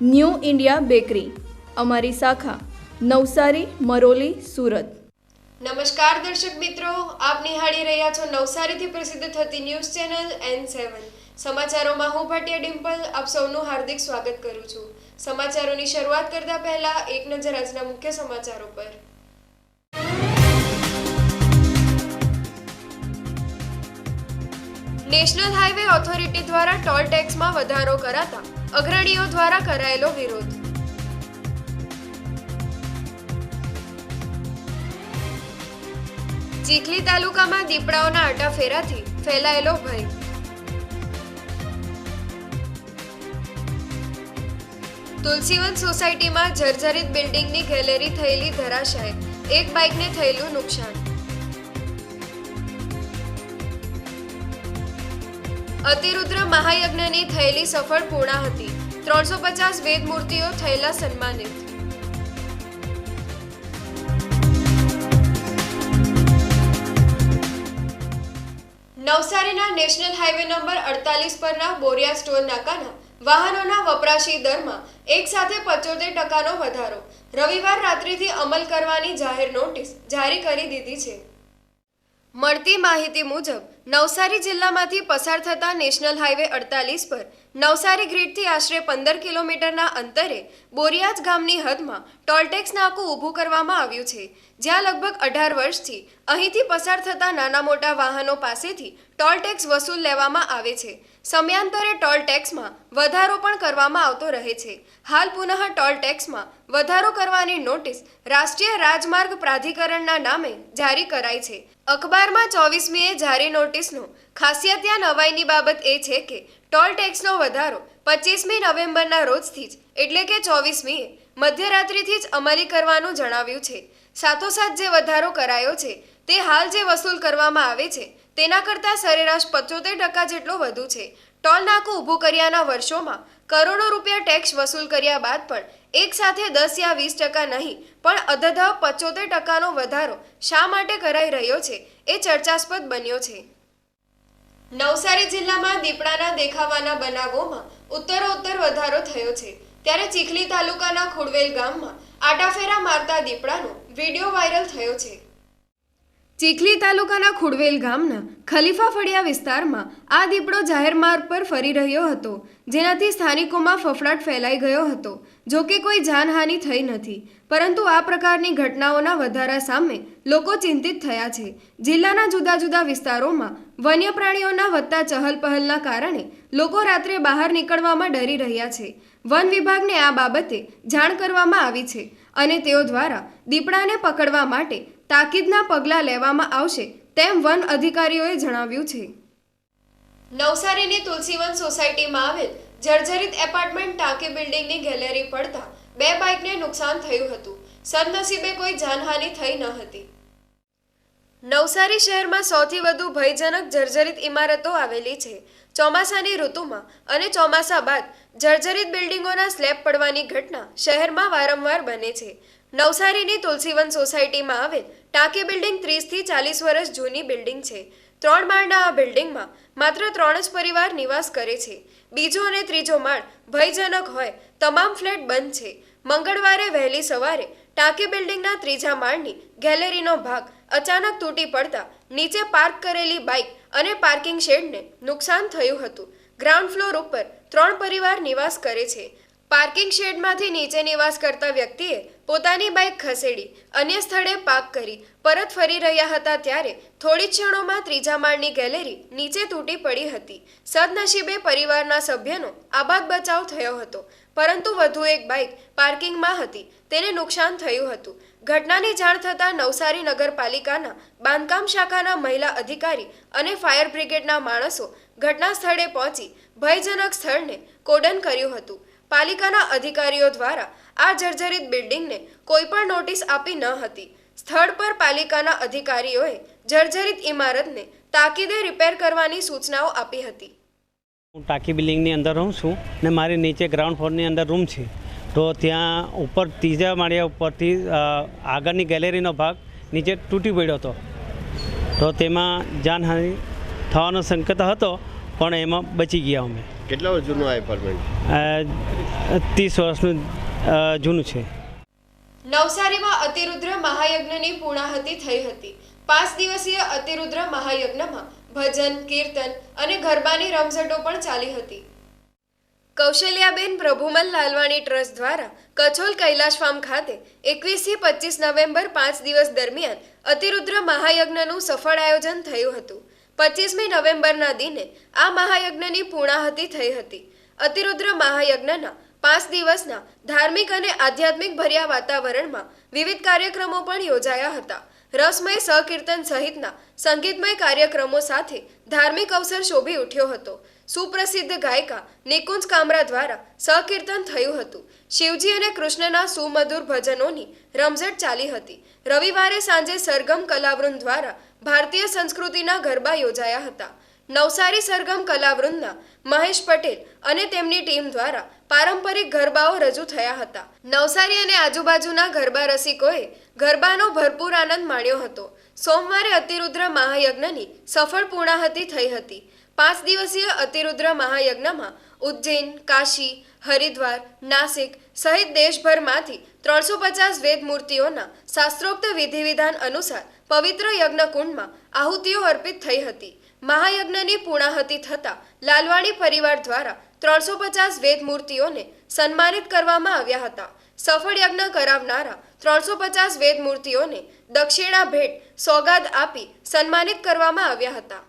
new India bakery, અમારી શાખા, નવસારી, મરોલી, સુરત. નમસ્કાર દર્શક મિત્રો, આપ નિહાળી રહ્યા છો નવસારીથી પ્રસિદ્ધ થતી ન્યૂઝ ચેનલ એન સેવન સમાચારોમાં હું ભાટિયા ડિમ્પલ, આપ સૌનું હાર્દિક સ્વાગત કરું છું. સમાચારોની શરૂઆત કરતા પહેલા એક નજર આજના મુખ્ય સમાચારો પર. નેશનલ હાઈવે ઓથોરિટી દ્વારા ટોલ ટેક્સમાં વધારો કરાતા અગ્રણીઓ દ્વારા કરાયેલો વિરોધ. ચીખલી તાલુકામાં દીપડાઓના અટાફેરાથી ફેલાયેલો ભય. તુલસીવન સોસાયટીમાં જર્જરિત બિલ્ડિંગની ગેલેરી થયેલી ધરાશાય. એક બાઇકને થયેલું નુકસાન. અતિરુદ્ર મહાયજ્ઞની થયેલી સફળ પૂર્ણાહતિ ત્રણસો પચાસ વેદ મૂર્તિઓ થયેલા સન્માનિત. નવસારીના નેશનલ હાઈવે નંબર અડતાલીસ પરના બોરિયા સ્ટોલ નાકાના વાહનોના વપરાશી દરમાં એક સાથે પચોતેર ટકાનો વધારો. રવિવાર રાત્રિથી અમલ કરવાની જાહેર નોટિસ જારી કરી દીધી છે. મળતી માહિતી મુજબ નવસારી જિલ્લામાંથી પસાર થતા નેશનલ હાઈવે અડતાલીસ પર નવસારી ગ્રીડથી આશરે પંદર કિલોમીટરના અંતરે બોરિયાજ ગામની હદમાં ટોલટેક્સ નાકું ઊભું કરવામાં આવ્યું છે, જ્યાં લગભગ અઢાર વર્ષથી અહીંથી પસાર થતા નાના મોટા વાહનો પાસેથી ટોલટેક્સ વસૂલ લેવામાં આવે છે. સમયાંતરે ટોલટેક્સમાં વધારો પણ કરવામાં આવતો રહે છે. હાલ પુનઃ ટોલટેક્સમાં વધારો કરવાની નોટિસ રાષ્ટ્રીય રાજમાર્ગ પ્રાધિકરણના નામે જારી કરાઈ છે. અખબારમાં ચોવીસમીએ જારી નોટિસનો ખાસિયત યા નવાઈની બાબત એ છે કે ટોલ ટેક્સનો વધારો પચીસમી નવેમ્બરના રોજથી જ, એટલે કે ચોવીસમીએ, મધ્યરાત્રિથી જ અમલી કરવાનું જણાવ્યું છે. સાથોસાથ જે વધારો કરાયો છે, તે હાલ જે વસૂલ કરવામાં આવે છે, તેના કરતાં સરેરાશ પચોતેર ટકા જેટલો વધુ છે. ટોલ નાકું ઊભું કર્યાના વર્ષોમાં કરોડો રૂપિયા ટેક્સ વસૂલ કર્યા બાદ પણ એક સાથે દસ યા વીસ ટકા નહીં, પણ અધધ પચોતેર ટકાનો વધારો શા માટે કરાઈ રહ્યો છે, એ ચર્ચાસ્પદ બન્યો છે. નવસારી જિલ્લામાં દીપડાના દેખાવાના બનાવોમાં ઉત્તરોત્તર વધારો થયો છે. ત્યારે ચીખલી તાલુકાના ખુડવેલ ગામમાં આટાફેરા મારતા દીપડાનો વીડિયો વાયરલ થયો છે. ચીખલી તાલુકાના ખુડવેલ ગામના ખલીફા ફળિયા વિસ્તારમાં આ દીપડો જાહેર માર્ગ પર ફરી રહ્યો હતો. જેનાથી સ્થાનિકોમાં ફફડાટ ફેલાઈ ગયો હતો. જો કે કોઈ જાનહાનિ થઈ નથી. પરંતુ આ પ્રકારની ઘટનાઓના વધારા સામે લોકો ચિંતિત થયા છે. જિલ્લાના જુદા જુદા વિસ્તારોમાં વન્ય પ્રાણીઓના વધતા ચહલપહલના કારણે લોકો રાત્રે બહાર નીકળવામાં ડરી રહ્યા છે. વન વિભાગને આ બાબતે જાણ કરવામાં આવી છે અને તેઓ દ્વારા દીપડાને પકડવા માટે તાકીદના પગલાં લેવામાં આવશે, તેમ વન અધિકારીઓએ જણાવ્યું છે. નવસારીની તુલસીવન સોસાયટીમાં આવેલ જર્જરિત એપાર્ટમેન્ટ ટાંકી બિલ્ડિંગની ગેલેરી પડતા બે બાઇકને નુકસાન થયું હતું. સદનસીબે કોઈ જાનહાનિ થઈ ન હતી. નવસારી શહેરમાં સૌથી વધુ ભયજનક જર્જરિત ઇમારતો આવેલી છે. ચોમાસાની ઋતુમાં અને ચોમાસા બાદ જર્જરિત બિલ્ડિંગોના સ્લેબ પડવાની ઘટના શહેરમાં વારંવાર બને છે. નવસારીની તુલસીવન સોસાયટીમાં આવેલ ટાંકી બિલ્ડિંગ ત્રીસથી ચાલીસ વર્ષ જૂની બિલ્ડિંગ છે. ત્રણ માળના આ બિલ્ડિંગમાં માત્ર ત્રણ જ પરિવાર નિવાસ કરે છે. બીજો અને ત્રીજો માળ ભયજનક હોય તમામ ફ્લેટ બંધ છે. મંગળવારે વહેલી સવારે ટાંકી બિલ્ડિંગના ત્રીજા માળની ગેલેરીનો ભાગ અચાનક તૂટી પડતા નીચે પાર્ક કરેલી બાઇક અને પાર્કિંગ શેડને નુકસાન થયું હતું. ગ્રાઉન્ડ ફ્લોર ઉપર ત્રણ પરિવાર નિવાસ કરે છે. પાર્કિંગ શેડમાંથી નીચે નિવાસ કરતા વ્યક્તિએ પોતાની બાઇક ખસેડી, અન્ય સ્થળે પાર્ક કરી, પરત ફરી રહ્યા હતા ત્યારે થોડી ક્ષણોમાં ત્રીજા માળની ગેલેરી નીચે તૂટી પડી હતી. સદનસીબે પરિવારના સભ્યનો આબાદ બચાવ થયો હતો, પરંતુ વધુ એક બાઇક પાર્કિંગમાં હતી, તેને નુકસાન થયું હતું. ઘટનાની જાણ થતાં નવસારી નગરપાલિકાના બાંધકામ શાખાના મહિલા અધિકારી અને ફાયર બ્રિગેડના માણસો ઘટના સ્થળે પહોંચી ભયજનક સ્થળને કોડન કર્યું હતું. પાલિકાના અધિકારીઓ દ્વારા આ જર્જરિત બિલ્ડિંગને કોઈ પણ નોટિસ આપી ન હતી. સ્થળ પર પાલિકાના અધિકારીઓએ જર્જરિત ઇમારતને તાકીદે રિપેર કરવાની સૂચનાઓ આપી હતી. હું ટાંકી બિલ્ડિંગની અંદર રહું છું ને મારી નીચે ગ્રાઉન્ડ ફ્લોરની અંદર રૂમ છે. તો ત્યાં ઉપર ત્રીજા માળિયા ઉપરથી આગળની ગેલેરીનો ભાગ નીચે તૂટી પડ્યો હતો. તો તેમાં જાનહાનિ થવાનો સંકેત હતો, પણ એમાં બચી ગયા અમે. કેટલા વર્ષ જૂનું આ એપાર્ટમેન્ટ ત્રીસ વર્ષનું જૂનું છે. નવસારીમાં અતિરુદ્ર મહાયજ્ઞની પૂર્ણાહતિ થઈ હતી. પાંચ દિવસીય અતિરુદ્ર મહાયજ્ઞમાં ભજન કીર્તન અને ગરબાની રમઝટો પણ ચાલી હતી. કૌશલ્યાબેન પ્રભુમલ લાલવાણી ટ્રસ્ટ દ્વારા કચોલ કૈલાશ ફાર્મ ખાતે એકવીસથી પચીસ નવેમ્બર પાંચ દિવસ દરમિયાન અતિરુદ્ર મહાયજ્ઞનું સફળ આયોજન થયું હતું. પચીસમી નવેમ્બરના દિને આ મહાયજ્ઞની પૂર્ણાહતિ થઈ હતી. અતિરુદ્ર મહાયજ્ઞના પાંચ દિવસના ધાર્મિક અને આધ્યાત્મિક ભર્યા વાતાવરણમાં વિવિધ કાર્યક્રમો પણ યોજાયા હતા. રસમય સહકીર્તન સહિતના સંગીતમય કાર્યક્રમો સાથે ધાર્મિક અવસર શોભી ઉઠ્યો હતો. સુપ્રસિદ્ધ ગાયિકા નિકુંજ કામરા દ્વારા સહકીર્તન થયું હતું. શિવજી અને કૃષ્ણના સુમધુર ભજનોની રમઝટ ચાલી હતી. રવિવારે સાંજે સરગમ કલાવૃંદ દ્વારા ભારતીય સંસ્કૃતિના ગરબા યોજાયા હતા. નવસારી સરગમ કલાવૃંદના મહેશ પટેલ અને તેમની ટીમ દ્વારા પારંપરિક ગરબાઓ રજૂ થયા હતા. નવસારી અને આજુબાજુના ગરબા રસિકોએ ગરબાનો ભરપૂર આનંદ માણ્યો હતો. સોમવારે અતિરુદ્ર મહાયજ્ઞની સફળ પૂર્ણાહતિ થઈ હતી. પાંચ દિવસીય અતિરુદ્ર મહાયજ્ઞમાં ઉજ્જૈન, કાશી, હરિદ્વાર, નાસિક સહિત દેશભરમાંથી ત્રણસો પચાસ વેદ મૂર્તિઓના શાસ્ત્રોક્ત વિધિવિધાન અનુસાર પવિત્ર યજ્ઞકુંડમાં આહુતિઓ અર્પિત થઈ હતી. મહાયજ્ઞની પૂર્ણાહતિ થતાં લાલવાણી પરિવાર દ્વારા ત્રણસો પચાસ વેદ મૂર્તિઓને સન્માનિત કરવામાં આવ્યા હતા. સફળ યજ્ઞ કરાવનારા ત્રણસો પચાસ વેદ મૂર્તિઓને દક્ષિણા ભેટ સોગાદ આપી સન્માનિત કરવામાં આવ્યા હતા.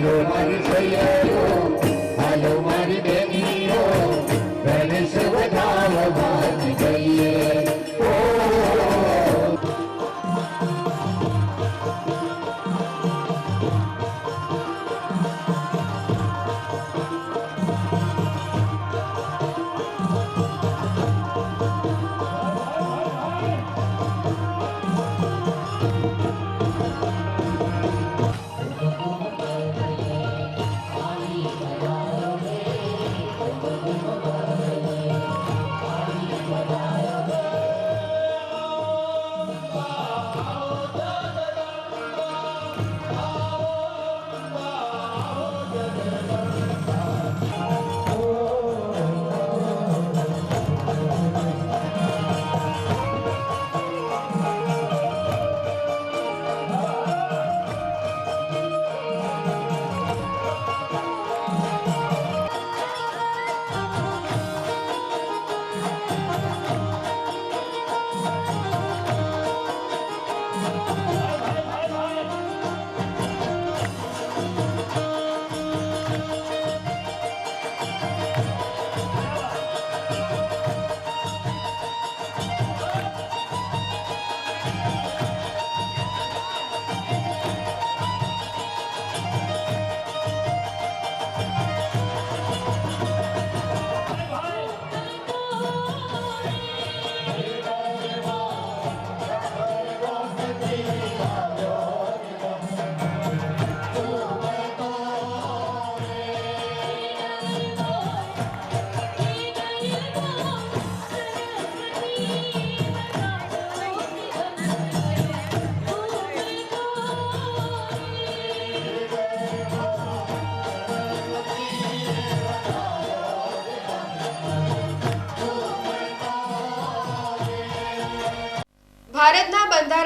மனு மண் செய்யோ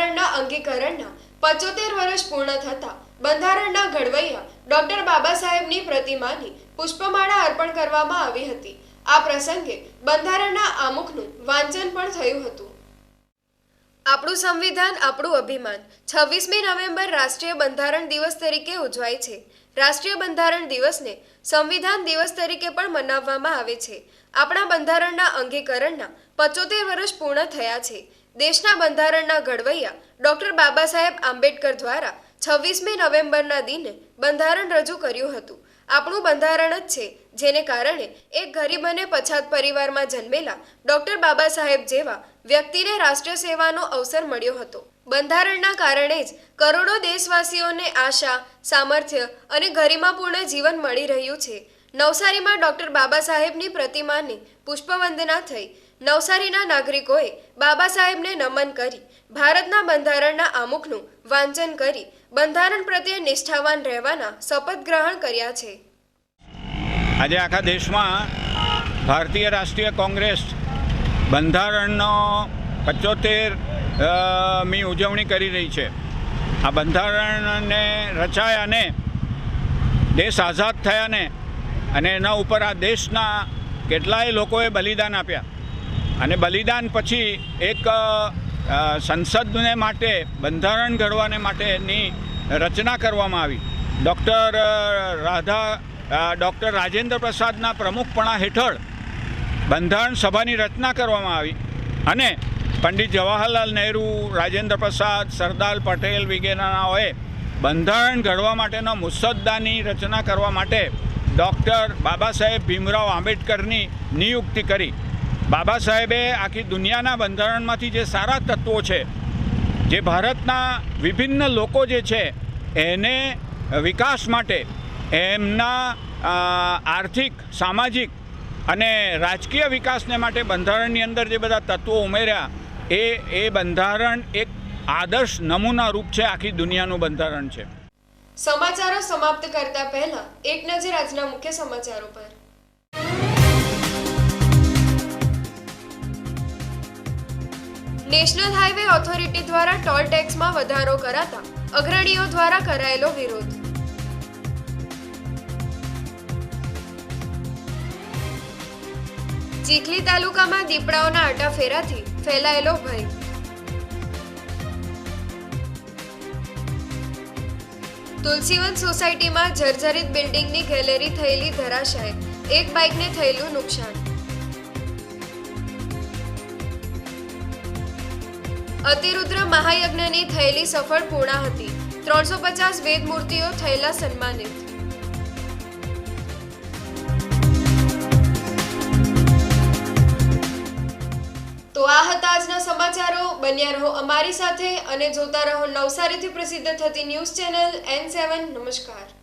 બંધારણના અંગીકરણના પચોતેર વર્ષ પૂર્ણ થતા બંધારણના ઘડવૈયા ડોક્ટર બાબા સાહેબની પ્રતિમાની પુષ્પમાળા અર્પણ કરવામાં આવી હતી. આ પ્રસંગે બંધારણના આમુખનું વાંચન પણ થયું હતું. આપણું સંવિધાન, આપણું અભિમાન છવ્વીસમી નવેમ્બર રાષ્ટ્રીય બંધારણ દિવસ તરીકે ઉજવાય છે. રાષ્ટ્રીય બંધારણ દિવસને સંવિધાન દિવસ તરીકે પણ મનાવવામાં આવે છે. આપણા બંધારણના અંગીકરણના પચોતેર વર્ષ પૂર્ણ થયા છે. દેશના બંધારણના ઘડવૈયા ડોક્ટર બાબા સાહેબ આંબેડકર દ્વારા છવ્વીસમી નવેમ્બરના દિને બંધારણ રજૂ કર્યું હતું. આપણું બંધારણ જ છે, જેને કારણે એક ગરીબ અને પછાત પરિવારમાં જન્મેલા ડોક્ટર બાબા સાહેબ જેવા વ્યક્તિને રાષ્ટ્રીય સેવાનો અવસર મળ્યો હતો. બંધારણના કારણે જ કરોડો દેશવાસીઓને આશા, સામર્થ્ય અને ગરિમાપૂર્ણ જીવન મળી રહ્યું છે. નવસારીમાં ડોક્ટર બાબા સાહેબની પ્રતિમાને પુષ્પવંદના થઈ નવસારીના નાગરિકોએ બાબા સાહેબને નમન કરી, ભારતના બંધારણના આમુખનું વાંચન કરી, બંધારણ પ્રત્યે નિષ્ઠાવાન રહેવાના શપથ ગ્રહણ કર્યા છે. આજે આખા દેશમાં ભારતીય રાષ્ટ્રીય કોંગ્રેસ બંધારણનો પચોતેર મી ઉજવણી કરી રહી છે. આ બંધારણને રચાયાને દેશ આઝાદ થયાને અને એના ઉપર આ દેશના કેટલાય લોકોએ બલિદાન આપ્યા. અને બલિદાન પછી એક સંસદને માટે, બંધારણ ઘડવાને માટેની રચના કરવામાં આવી. ડૉક્ટર રાધા ડૉક્ટર રાજેન્દ્ર પ્રસાદના પ્રમુખપણા હેઠળ બંધારણ સભાની રચના કરવામાં આવી. અને પંડિત જવાહરલાલ નહેરુ, રાજેન્દ્ર પ્રસાદ, સરદાર પટેલ વગેરેનાઓએ બંધારણ ઘડવા માટેનો મુસદ્દાની રચના કરવા માટે ડૉક્ટર બાબા સાહેબ ભીમરાવ આંબેડકરની નિયુક્તિ કરી. બાબા સાહેબે આખી દુનિયાના બંધારણમાંથી જે સારા તત્વો છે, જે ભારતના વિભિન્ન લોકો જે છે, એને વિકાસ માટે, એમના આર્થિક, સામાજિક અને રાજકીય વિકાસને માટે બંધારણની અંદર જે બધા તત્વો ઉમેર્યા, એ એ બંધારણ એક આદર્શ નમૂના રૂપ છે, આખી દુનિયાનું બંધારણ છે. સમાચારો સમાપ્ત કરતા પહેલા એક નજર આજના મુખ્ય સમાચારો પર. નેશનલ હાઈવે ઓથોરિટી દ્વારા ટોલ ટેક્સમાં વધારો કરાતા અગ્રણીઓ દ્વારા કરાયેલો વિરોધ. ચીખલી તાલુકામાં દીપડાઓના આટાફેરાથી ફેલાયેલો ભય. તુલસીવન સોસાયટીમાં જર્જરિત બિલ્ડિંગની ગેલેરી થયેલી ધરાશાય. એક બાઇકને થયેલું નુકસાન. અતિરુદ્ર મહાયજ્ઞની થયેલી સફળ પૂર્ણાહતિ ત્રણસો પચાસ વેદ મૂર્તિઓ થયેલા સન્માનિત. તો આ હતા આજના સમાચારો. બન્યા રહો અમારી સાથે અને જોતા રહો નવસારીથી પ્રસિદ્ધ થતી ન્યૂઝ ચેનલ એન સેવન. નમસ્કાર.